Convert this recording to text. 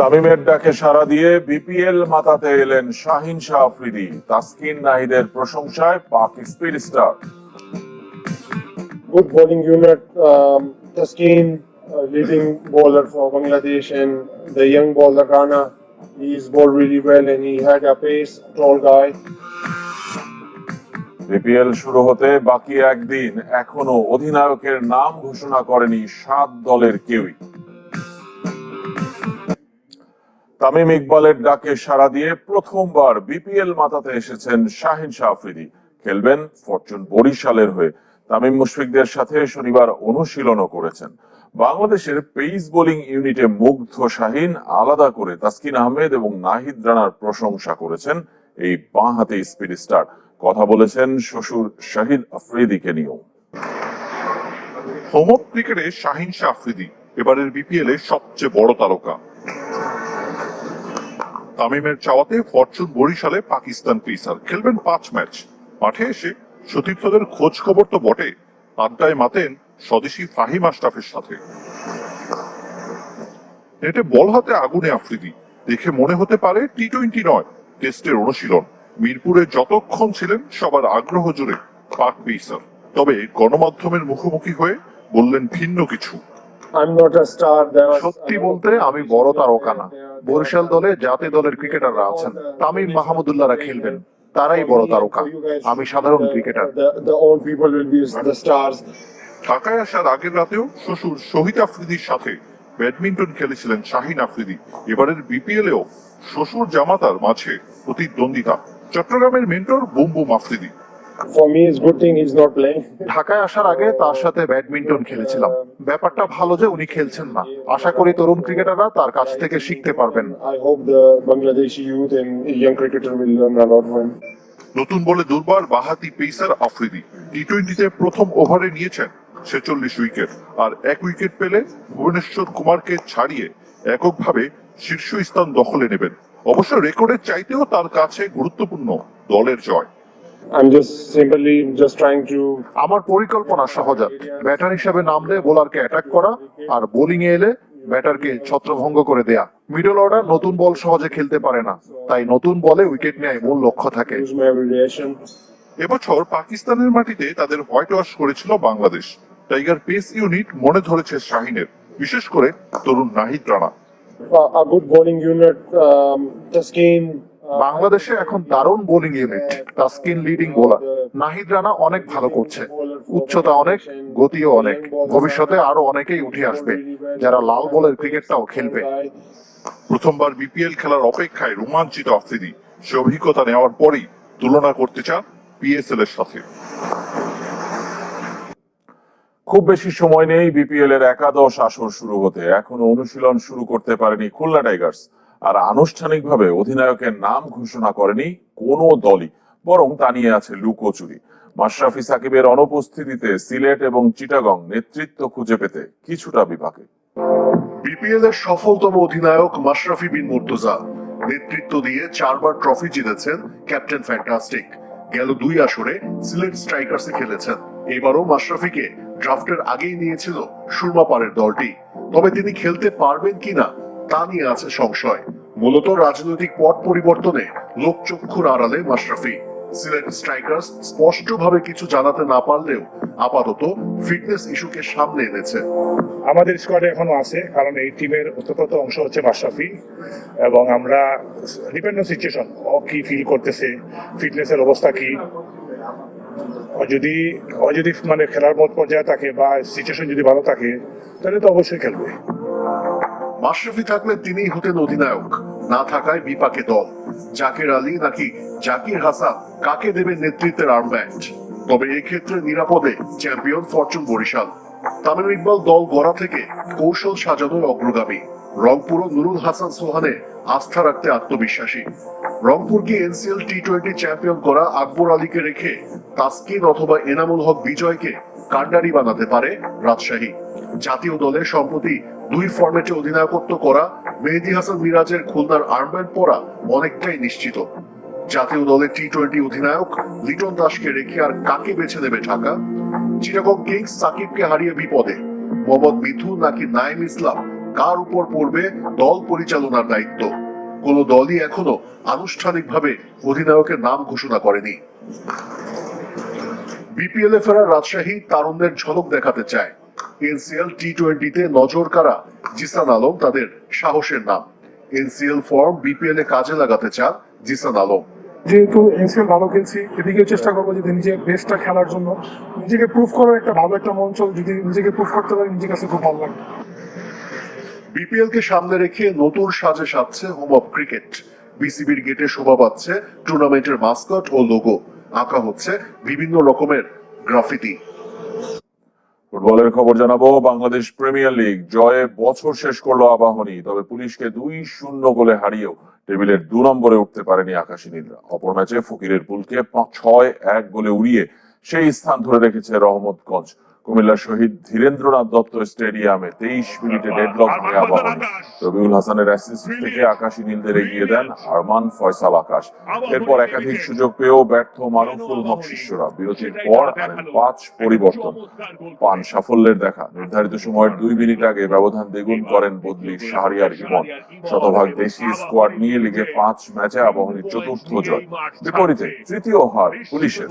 তামিমের ডাকে সারা দিয়ে বিপিএল মাতাতে এলেন শাহিন শাহ আফ্রিদি তাসকিন নাহিদের প্রশংসায় Pak speed star. Good bowling unit Taskin leading bowler for Bangladesh and the young bowler Rana he is bowl really well and he had a pace tall guy BPL শুরু হতে বাকি একদিন এখনও অধিনায়কের নাম ঘোষণা করেনি সাত দলের কেউই। তামিম ইকবালের ডাকে সাড়া দিয়ে প্রথমবার বিপিএল মাতাতে এসেছেন শাহিন শাহ আফ্রিদি। খেলবেন ফরচুন বরিশালের হয়ে। তামিম মুশফিকদের সাথে শনিবার অনুশীলনও করেছেন। বাংলাদেশের পেস বোলিং ইউনিটে মুগ্ধ শাহিন আলাদা করে তাসকিন আহমেদ এবং নাহিদ রানার প্রশংসা করেছেন এই বাঁহাতে স্পিড স্টার। কথা বলেছেন শ্বশুর শাহিদ আফ্রিদিকে নিয়েও। হোম ক্রিকেটে শাহিন শাহ আফ্রিদি এবারের বিপিএল এর সবচেয়ে বড় তারকা। তামিমের চাওয়াতে ফরচুন বরিশালে পাকিস্তান পেসার খেলবেন পাঁচ ম্যাচ। মাঠে এসে সতীর্থদের খোঁজ খবর তো বটে। আড্ডায় মাতেন স্বদেশী ফাহিম আশরাফের সাথে। নেটে বল হাতে আগুনে আফ্রিদি। দেখে মনে হতে পারে টি টোয়েন্টি নয় টেস্টের অনুশীলন। মিরপুরে যতক্ষণ ছিলেন সবার আগ্রহ জুড়ে পাক পেসার। তবে গণমাধ্যমের মুখোমুখি হয়ে বললেন ভিন্ন কিছু। সত্যি বলতে আমি বড় তারকা না। বরিশাল দলে জাতি দলের ক্রিকেটাররা আছেন। তামিম মাহমুদুল্লাহরা খেলবেন। তারাই বড় তারকা। আমি সাধারণ ক্রিকেটার. ঢাকায় আসার আগের রাতেও শ্বশুর শহীদ আফ্রিদির সাথে ব্যাডমিন্টন খেলেছিলেন শাহিন আফ্রিদি। এবারের বিপিএল এও শ্বশুর জামাতার মাঝে প্রতিদ্বন্দ্বিতা। চট্টগ্রামের মেন্টর বুম বুম আফ্রিদি। ঢাকায় আসার আগে তার সাথে ব্যাডমিন্টন খেলেছিলাম। ব্যাপারটা ভালো যে উনি খেলছেন না। আশা করি তরুণ ক্রিকেটাররা তার কাছ থেকে শিখতে পারবেন। From নতুন বলে দুর্বার বাহাতি পেসার আফ্রিদি। টি টোয়েন্টিতে প্রথম ওভারে নিয়েছেন ছেচল্লিশ উইকেট। আর এক উইকেট পেলে ভুবনেশ্বর কুমারকে ছাড়িয়ে এককভাবে শীর্ষ স্থান দখলে নেবেন। অবশ্য রেকর্ডের চাইতেও তার কাছে গুরুত্বপূর্ণ দলের জয়। I'm just simply just trying to আমার পরিকল্পনা সহজাত। ব্যাটার হিসেবে নামলে বোলারকে অ্যাটাক করা আর বোলিং এ এলে ব্যাটারকে ছত্রভঙ্গ করে দেয়া। মিডল অর্ডার নতুন বল সহজে খেলতে পারে না। তাই নতুন বলে উইকেট নেয় মূল লক্ষ্য থাকে. এবছর পাকিস্তানের মাটিতে তাদের হোয়াইট ওয়াশ করেছিল বাংলাদেশ। টাইগার পেস ইউনিট মনে ধরেছে শাহিনের। বিশেষ করে তরুণ Nahid Rana. A, good bowling unit. Um, বাংলাদেশে এখন দারুণ bowling unit Taskin leading bowler Nahid Rana অনেক ভালো করছে। উচ্চতা অনেক, গতিও অনেক। ভবিষ্যতে আরও অনেকেই উঠে আসবে, যারা লাল বলের ক্রিকেটটাও খেলবে। প্রথমবার বিপিএল খেলার অপেক্ষায় রোমাঞ্চিত আফ্রিদি সে অভিজ্ঞতা নেওয়ার পরেই তুলনা করতে চান পিএসএল এর সাথে। খুব বেশি সময় নেই বিপিএল এর একাদশ আসর শুরু হতে। এখনও অনুশীলন শুরু করতে পারেনি খুলনা টাইগার্স। আর আনুষ্ঠানিকভাবে অধিনায়কের নাম ঘোষণা করেনি কোনো দলই, বরং তা নিয়ে আছে লুকোচুরি। মাশরাফি সাকিবের অনুপস্থিতিতে সিলেট এবং চিটাগং নেতৃত্ব খুঁজে পেতে কিছুটা বিপাকে। বিপিএল এর সফলতম অধিনায়ক মাশরাফি বিন মুর্তজা নেতৃত্ব দিয়ে চারবার ট্রফি জিতেছেন ক্যাপ্টেন ফ্যান্টাস্টিক। গেল দুই আসরে সিলেট স্ট্রাইকার্সে খেলেছেন। এবারও মাশরাফিকে ড্রাফটের আগেই নিয়েছিল সুরমা পাড়ের দলটি। তবে তিনি খেলতে পারবেন কিনা তা নিয়ে আছে সংশয়। মূলত রাজনৈতিক পট পরিবর্তনে লোকচক্ষুর আড়ালে মাশরাফি। সিলেট স্ট্রাইকার্স স্পষ্টভাবে কিছু জানাতে না পারলেও আপাতত ফিটনেস ইস্যুকে সামনে এনেছে। আমাদের স্কোয়াডে এখনও আছে, কারণ এই টিমের ওতপ্রোত অংশ হচ্ছে মাশরাফি। এবং আমরা ডিপেন্ডেন্ট সিচুয়েশন ও কি ফিল করতেছে ফিটনেসের অবস্থা কি। যদি যদি মানে খেলার মত পর্যায়ে থাকে বা সিচুয়েশন যদি ভালো থাকে, তাহলে তো অবশ্যই খেলবে। মাশরাফি থাকলে তিনিই হতেন অধিনায়ক। না থাকায় বিপাকে দল। জাকের আলী নাকি জাকির হাসান কাকে দেবেন নেতৃত্বের আর্মব্যান্ড তবে এক্ষেত্রে নিরাপদে চ্যাম্পিয়ন ফরচুন বরিশাল। তামিম ইকবাল দল গড়া থেকে কৌশল সাজানোর অগ্রগামী। রংপুর ও নুরুল হাসান সোহানে আস্থা রাখতে আত্মবিশ্বাসী। রংপুরকে এনসিএল টি টোয়েন্টি চ্যাম্পিয়ন করা আকবর আলীকে রেখে তাসকিন অথবা এনামুল হক বিজয়কে কান্ডারি বানাতে পারে রাজশাহী? জাতীয় দলে সম্প্রতি দুই ফরম্যাটে অধিনায়কত্ব করা মেহেদি হাসান মিরাজের খুলনার আর্মব্যান্ড পরা অনেকটাই নিশ্চিত। জাতীয় দলের টি টোয়েন্টি অধিনায়ক লিটন দাসকে রেখে আর কাকে বেছে নেবে ঢাকা? চিটাগং কিংস সাকিবকে হারিয়ে বিপদে। মোহাম্মদ মিথু নাকি নাইম ইসলাম? কার উপর পড়বে দল পরিচালনার দায়িত্ব? কোন দলই এখনও আনুষ্ঠানিকভাবে অধিনায়কের নাম ঘোষণা করেনি। বিপিএল এ ফেরা রাজশাহী তারুণ্যের ঝলক দেখাতে চায়। এনসিএল টি টোয়েন্টিতে নজর কারা? জিসান আলম তাদের সাহসের নাম। এনসিএল ফর্ম বিপিএল এ কাজে লাগাতে চান জিসান আলম। যেহেতু এনসিএল ভালো খেলছি এদিকেও চেষ্টা করব যদি নিজে বেস্টটা খেলার জন্য। নিজেকে প্রুফ করার একটা ভালো একটা মঞ্চ যদি নিজেকে প্রুফ করতে পারি নিজের কাছে খুব ভালো বিপিএল কে সামনে রেখে নতুন সাজে সাজছে হোম অফ ক্রিকেট বিসিবির গেটে শোভা পাচ্ছে টুর্নামেন্টের মাস্কট ও লোগো আঁকা হচ্ছে বিভিন্ন রকমের গ্রাফিতি ফুটবলের খবর জানাব, বাংলাদেশ প্রিমিয়ার লিগ জয়ে বছর শেষ করল আবাহনী, তবে পুলিশকে দুই শূন্য গোলে হারিয়েও টেবিলের দু নম্বরে উঠতে পারেনি আকাশী নীলরা। অপর ম্যাচে ফকিরের পুলকে ছয় এক গোলে উড়িয়ে সেই স্থান ধরে রেখেছে রহমতগঞ্জ। কুমিল্লার শহীদ ধীরেন্দ্রনাথ দত্ত স্টেডিয়ামে তেইশ মিনিটে ডেডলক ভাঙে আবাহনী রবিউল হাসানের অ্যাসিস্ট থেকে আকাশী নীলদের এগিয়ে দেন আরমান ফয়সাল আকাশ এরপর একাধিক সুযোগ পেয়েও ব্যর্থ মারুফুল হক শিষ্যরা বিরতির পর আনেন পাঁচ পরিবর্তন পান সাফল্যের দেখা নির্ধারিত সময়ের দুই মিনিট আগে ব্যবধান দ্বিগুণ করেন বদলি শাহরিয়ার ইমন শতভাগ দেশি স্কোয়াড নিয়ে লিগে পাঁচ ম্যাচে আবাহনীর চতুর্থ জয় বিপরীতে তৃতীয় হার পুলিশের